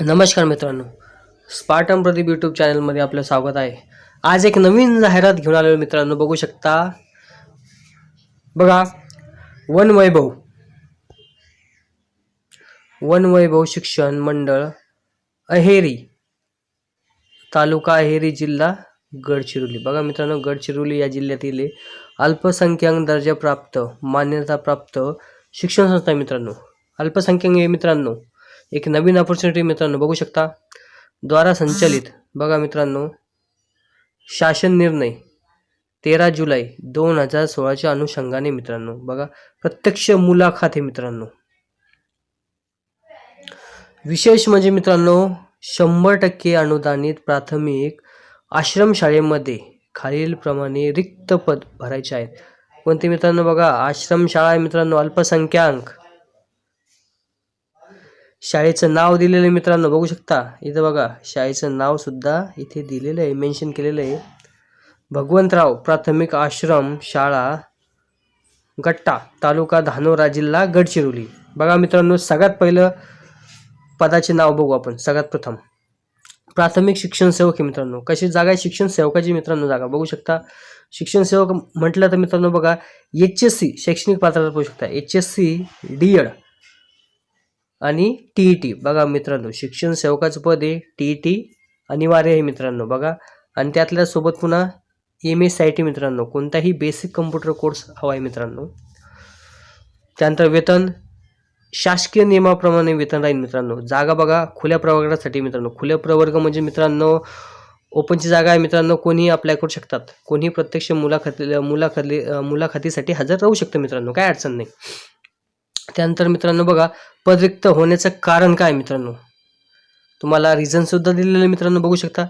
नमस्कार मित्रांनो. स्पार्टम प्रदीप यूट्यूब चॅनलमध्ये आपलं स्वागत आहे. आज एक नवीन जाहिरात घेऊन आलेलो मित्रांनो बघू शकता. बघा वन वैभव. वन वैभव शिक्षण मंडळ अहेरी तालुका अहेरी जिल्हा गडचिरोली. बघा मित्रांनो गडचिरोली या जिल्ह्यातील अल्पसंख्याक अल्पसंख्याक दर्जाप्राप्त मान्यताप्राप्त शिक्षण संस्था मित्रांनो. अल्पसंख्याक मित्रांनो एक नवीन ऑपॉर्च्युनिटी मित्रांनो बघू शकता. द्वारा संचलित. बघा मित्रांनो शासन निर्णय तेरा जुलै दोन हजार सोळाच्या अनुषंगाने मित्रांनो. बघा प्रत्यक्ष मुलाखत आहे मित्रांनो. विशेष म्हणजे मित्रांनो शंभर टक्के अनुदानित प्राथमिक आश्रमशाळेमध्ये खालीलप्रमाणे रिक्त पद भरायचे आहेत. कोणते मित्रांनो? बघा आश्रमशाळा आहे मित्रांनो अल्पसंख्याक. शाळेचं नाव दिलेलं आहे मित्रांनो बघू शकता. इथं बघा शाळेचं नावसुद्धा इथे दिलेलं आहे मेन्शन केलेलं आहे. भगवंतराव प्राथमिक आश्रम शाळा गट्टा तालुका धानोरा जिल्हा गडचिरोली. बघा मित्रांनो सगळ्यात पहिलं पदाचे नाव बघू आपण सगळ्यात प्रथम. प्राथमिक शिक्षण सेवक आहे मित्रांनो. कशी जागा आहे? शिक्षण सेवकाची मित्रांनो जागा. बघू शकता. शिक्षण सेवक म्हटलं तर मित्रांनो बघा एच एस सी शैक्षणिक पात्रता बघू शकता. H S C D Ed. आणि टी ई टी बघा मित्रांनो शिक्षण सेवकाचं पद आहे टी ई टी अनिवार्य आहे मित्रांनो बघा. आणि त्यातल्या सोबत पुन्हा एम एस आय टी मित्रांनो कोणताही बेसिक कम्प्युटर कोर्स हवा आहे मित्रांनो. त्यानंतर वेतन शासकीय नियमाप्रमाणे वेतन राहील मित्रांनो. जागा बघा खुल्या प्रवर्गासाठी मित्रांनो. खुल्या प्रवर्ग म्हणजे मित्रांनो ओपनची जागा आहे मित्रांनो कोणीही अप्लाय करू शकतात. कोणीही प्रत्यक्ष मुलाखती मुलाखती मुलाखतीसाठी हजर राहू शकतं मित्रांनो. काय अडचण नाही. त्यानंतर मित्रांनो बघा पद रिक्त होण्याचं कारण काय मित्रांनो? तुम्हाला रिझनसुद्धा दिलेलं मित्रांनो बघू शकता.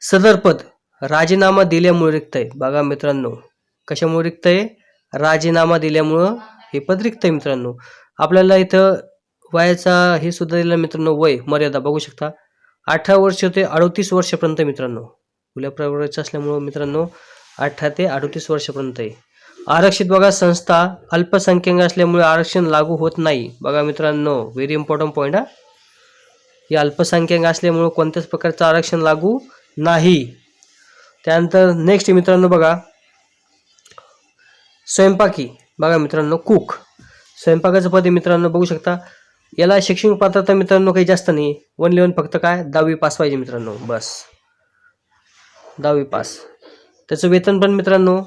सदर पद राजीनामा दिल्यामुळे रिक्त आहे. बघा मित्रांनो कशामुळे रिक्त आहे? राजीनामा दिल्यामुळं हे पद रिक्त आहे मित्रांनो. आपल्याला इथं वयाचा हे सुद्धा दिलं मित्रांनो वय मर्यादा बघू शकता. अठरा वर्ष ते अडतीस वर्षापर्यंत मित्रांनो. खुल्या प्रवर्गाचं असल्यामुळं मित्रांनो अठरा ते अडतीस वर्षापर्यंत आहे. आरक्षित बघा संस्था अल्पसंख्याक असल्यामुळे आरक्षण लागू होत नाही. बघा मित्रांनो व्हेरी इम्पॉर्टंट पॉईंट हा. या अल्पसंख्याक असल्यामुळे कोणत्याच प्रकारचं आरक्षण लागू नाही. त्यानंतर नेक्स्ट मित्रांनो बघा स्वयंपाकी. बघा मित्रांनो कुक स्वयंपाकाचं पद मित्रांनो बघू शकता. याला शैक्षणिक पात्रता मित्रांनो काही जास्त नाही. वन लेवन फक्त काय? दहावी पास पाहिजे मित्रांनो. बस. दहावी पास त्याचं वेतन पण मित्रांनो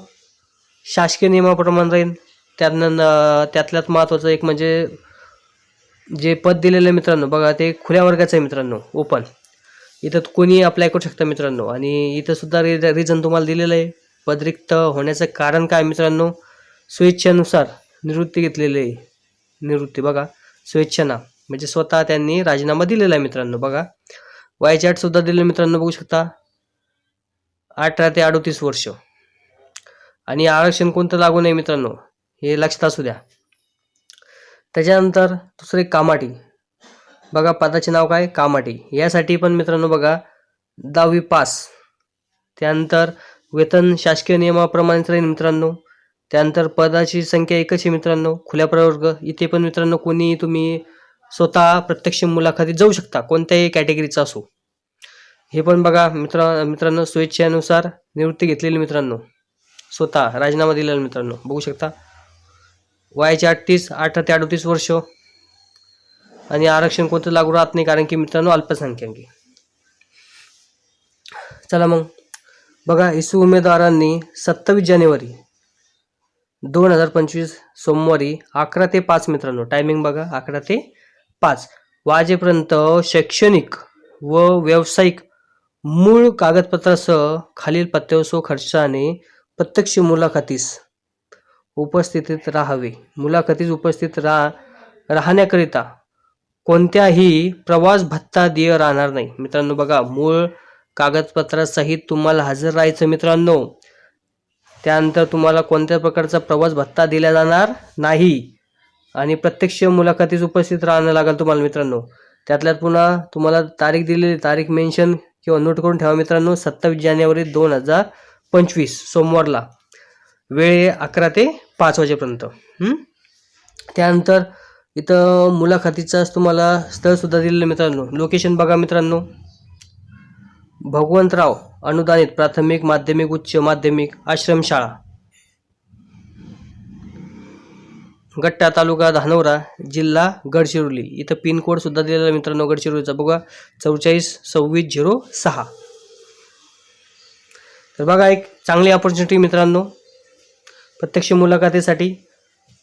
शासकीय नियमाप्रमाणे राहील त्यातनं त्यातल्यात महत्त्वाचं एक म्हणजे जे पद दिलेलं आहे मित्रांनो बघा ते खुल्या वर्गाचं आहे मित्रांनो ओपन. इथं कोणी अप्लाय करू शकतं मित्रांनो. आणि इथं सुद्धा रि रिझन तुम्हाला दिलेलं आहे. पद रिक्त होण्याचं कारण काय मित्रांनो? स्वेच्छेनुसार निवृत्ती घेतलेली आहे. निवृत्ती बघा. स्वेच्छेना म्हणजे स्वतः त्यांनी राजीनामा दिलेला आहे मित्रांनो बघा. वायचॅटसुद्धा सुद्धा दिलेलं मित्रांनो बघू शकता. अठरा ते अडतीस वर्ष. आणि आरक्षण कोणतं लागू नये मित्रांनो हे लक्षात असू द्या. त्याच्यानंतर दुसरे कामाटी. बघा पदाचे नाव काय? कामाटी. यासाठी पण मित्रांनो बघा दहावी पास. त्यानंतर वेतन शासकीय नियमाप्रमाणेच राहील मित्रांनो. त्यानंतर पदाची संख्या एकच आहे मित्रांनो खुल्या प्रवर्ग. इथे पण मित्रांनो कोणी तुम्ही स्वतः प्रत्यक्ष मुलाखतीत जाऊ शकता कोणत्याही कॅटेगरीचा असो. हे पण बघा मित्र मित्रांनो स्वेच्छेनुसार निवृत्ती घेतलेली मित्रांनो. स्वतः राजीनामा दिलेला मित्रांनो. बघू शकता. वयाचे अठ्ठीस अठरा ते अडतीस वर्ष. आणि आरक्षण कोणतं लागू राहत नाही कारण की मित्रांनो अल्पसंख्याक. चला मग. बघा इसू उमेदवारांनी सत्तावीस जानेवारी दोन हजार पंचवीस सोमवारी अकरा ते पाच मित्रांनो. टायमिंग बघा अकरा ते पाच. वाजेपर्यंत शैक्षणिक व व्यावसायिक मूळ कागदपत्रासह खालील पत्त्यावर सो खर्चाने प्रत्यक्ष मुलाखतीस उपस्थितीत राहावे. मुलाखतीस उपस्थित राहा राहण्याकरिता कोणत्याही प्रवास भत्ता देय राहणार नाही. मित्रांनो बघा मूळ कागदपत्रासहित तुम्हाला हजर राहायचं मित्रांनो. त्यानंतर तुम्हाला कोणत्या प्रकारचा प्रवास भत्ता दिला जाणार नाही. आणि प्रत्यक्ष मुलाखतीस उपस्थित राहणं लागेल तुम्हाला मित्रांनो. त्यातल्यात पुन्हा तुम्हाला तारीख दिलेली तारीख मेन्शन किंवा नोट करून ठेवा मित्रांनो सत्तावीस जानेवारी दोन हजार पंचवीस सोमवारला. वेळ आहे अकरा ते पाच वाजेपर्यंत. त्यानंतर इथं मुलाखतीचाच तुम्हाला स्थळसुद्धा दिलेलं मित्रांनो. लोकेशन बघा मित्रांनो. भगवंतराव अनुदानित प्राथमिक माध्यमिक उच्च माध्यमिक आश्रमशाळा. गट्टा तालुका धानोरा जिल्हा गडचिरोली. इथं पिनकोड सुद्धा दिलेला मित्रांनो गडचिरोलीचा. बघा चौचाळीस सव्वीस झिरो सहा. तर बघा एक चांगली ऑपॉर्च्युनिटी मित्रांनो. प्रत्यक्ष मुलाखतीसाठी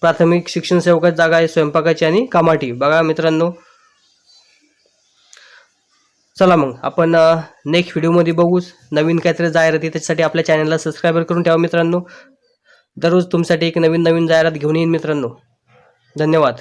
प्राथमिक शिक्षण सेवकाची जागा आहे स्वयंपाकाची आणि कामाटी बघा मित्रांनो. चला मग आपण नेक्स्ट व्हिडिओमध्ये बघूच. नवीन काहीतरी जाहिराती त्याच्यासाठी आपल्या चॅनलला सबस्क्राईबर करून ठेवा मित्रांनो. दररोज तुमच्यासाठी एक नवीन नवीन जाहिरात घेऊन येईन मित्रांनो. धन्यवाद.